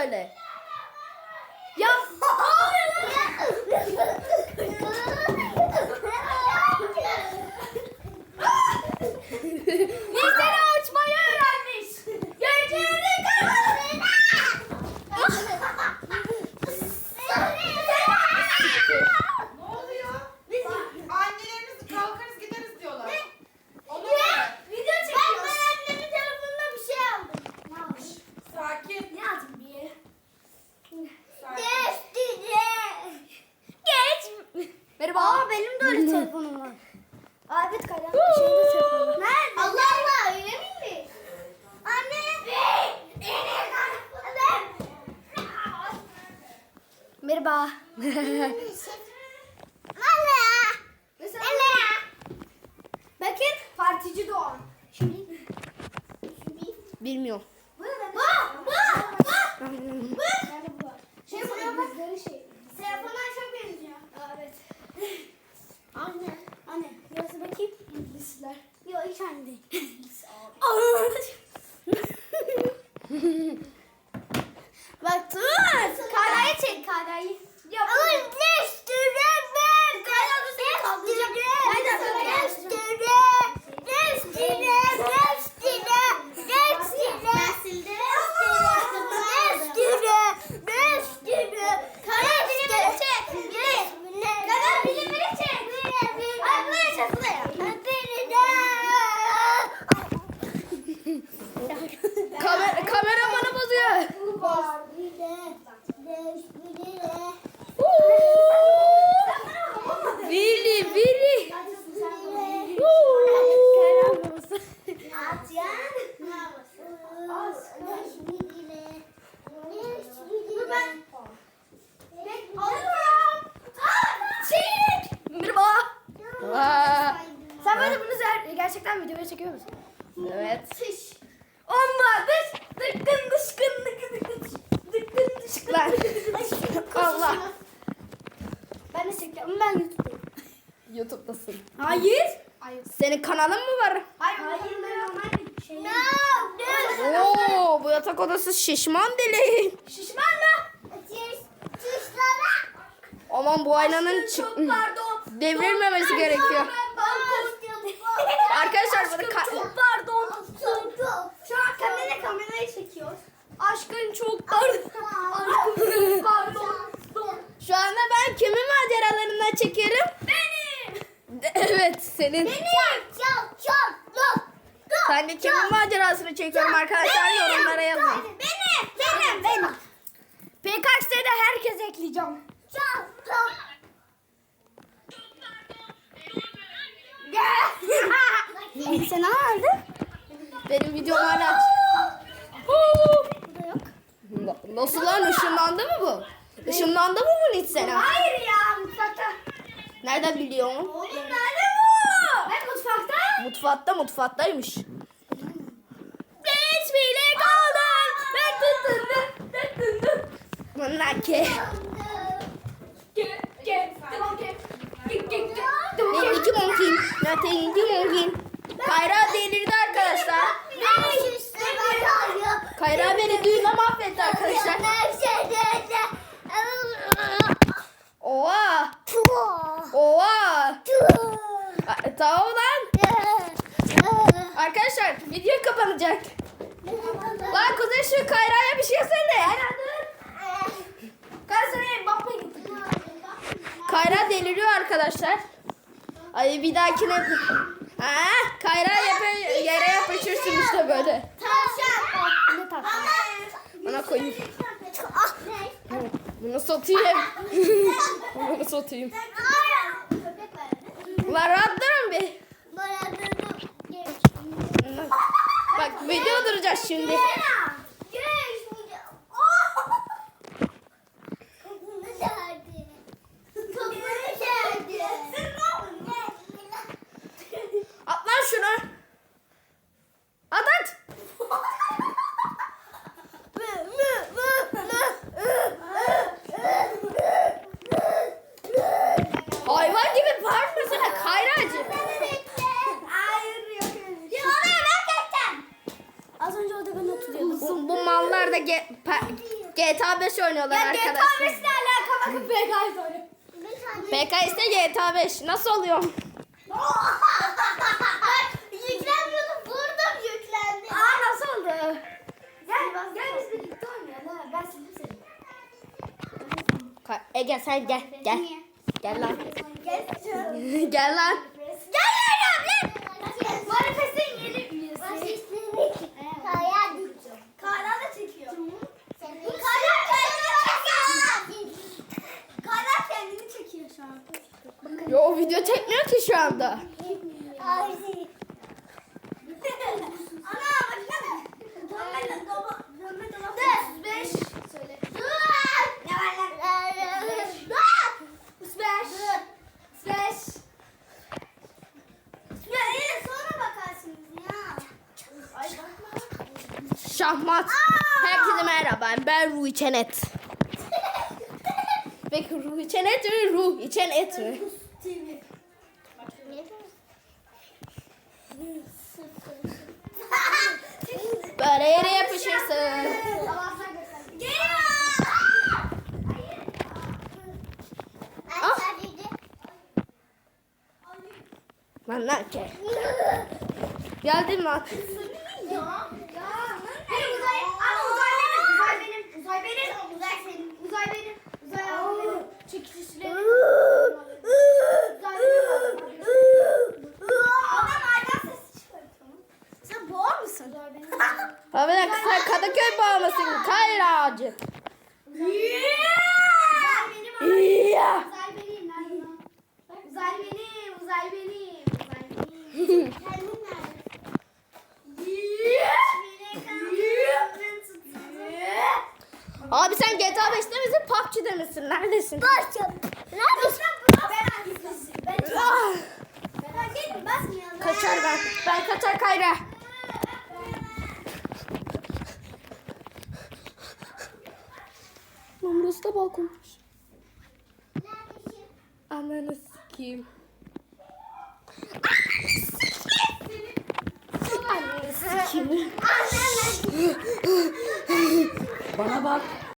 Böyle? Ya Nilsena uçmayı öğrenmiş. Ne oluyor? Annelerimiz kalkarız gideriz diyorlar. Mu? Video çekiyoruz. Ben annemin telefonuna bir şey aldım. Sakin. Ne aldım bir yere? sakin. Merhaba. Aa benim de öyle telefonum var. Aa evet telefonum var. Nerede? Allah Allah öyle miymiş? Anne. Merhaba. Valla. Valla. Bakın partici Doğan. Şimdi. Bilmiyorum. Bu bu bu bu. Nerede bu? Şey buraya bak. Şey. Telefona çok benziyor. Aa, Evet. Anne. Anne. Yarısı bakayım. İngilizler. Yok hiç aynı değil. Bak Sen böyle bunu zer- gerçekten videoya çekiyor musun? evet. Olma dış dıkkın dışkın dıkkın dıkkın dıkkın dışkın Lan. Allah. Ben de çekiyorum ben YouTube'dayım. YouTube'dasın. Hayır. Hayır. Senin kanalın mı var? Hayır. Hayır. Ben normal bir şey. No. Oo, bu yatak odası şişman deli. Şişman mı? Şişlere. Aman bu aynanın devrilmemesi gerekiyor. Arkadaşlar bunu Aşkım ka- çok pardon. Şu an kamera kamerayı çekiyor. Aşkın çok pardon. Aşkım çok pardon. Şu anda ben kimin maceralarından çekiyorum? Benim. De- Evet senin. Benim. Çok çok çok. Sen de kimin macerasını çekiyorum arkadaşlar yorumlara yazın. Benim. Benim. Benim. Birkaç de herkes ekleyeceğim. Çok çok. Neyse ne oldu? Benim videom hala. Nasıl lan ışınlandı mı bu? Işınlandı mı bu hiç sana? Hayır ya mutfakta. Nereden biliyorsun? Oğlum? Ben mutfakta. Mutfakta mutfaktaymış. Geç bile kaldın. Bunlar ki. Ne iki monkin? Ne iki monkin? Kayra delirdi arkadaşlar. Kayra beni düğüne mahvetti arkadaşlar. Oha. Oha. A- Tamam lan. Arkadaşlar video kapanacak. Lan Kuzey şu Kayra'ya bir şey söyle. Galatasaray'a Mbappe gitti. Kayra deliriyor arkadaşlar. Ay bir dahakine... Ha, Kayra yapa- yere yapışırsın işte böyle. Tavşan. Ne tavşan? Bana koyayım. Bunu satayım. Bunu satayım. Lan rahat durun bir. Bak video duracağız şimdi. At lan şunu. At at. Hayvan gibi bağırmasana Kayracı. G- pa- GTA 5 oynuyorlar Ya GTA arkadaşlar. 5 ne alaka bakın PKS oynuyor. PKS GTA 5 nasıl oluyor? Yüklenmiyordu vurdum yüklendi. Aa nasıl oldu? Gel gel biz birlikte oynayalım. Ben sildim seni. Ege sen gel gel. Gel lan. Gel. gel lan. Gel oynayalım lan. Manifestin yeni üyesi. Kaya Kaya da çekiyor. Kaya kendini çekiyor. Kaya kendini çekiyor şu an. Yo o video çekmiyor ki şu anda. Şahmat. Herkese merhaba. Ben Ruhi Çenet. Peki Ruhi Çenet mi? Ruhi Çenet mi? TV. Böyle yere yapışırsın. Ah. Lan lan gel. Geldin. Uzay benim, uzay benim, uzay senin, uzay benim, uzay benim. Çekici sürelim. Uzay benim. Adam hala ses çıkartıyor. Sen boğar mısın? Uzay benim. Ha bir dakika sen Kadıköy bağımlısın. Kayra ağacı. Uzay benim. Ya. Uzay benim. Nerede lan? Bak, Uzay benim, uzay benim, uzay benim. Kendin nerede? Abi sen GTA 5'te misin? PUBG'de misin? Neredesin? Başım. Neredesin? Ben ben ben gelin basmayalım. Kaçar ben. Ben kaçar Kayra. Lan burası da balkonmuş. Ananı sikeyim. Ananı sikeyim. Bana bak.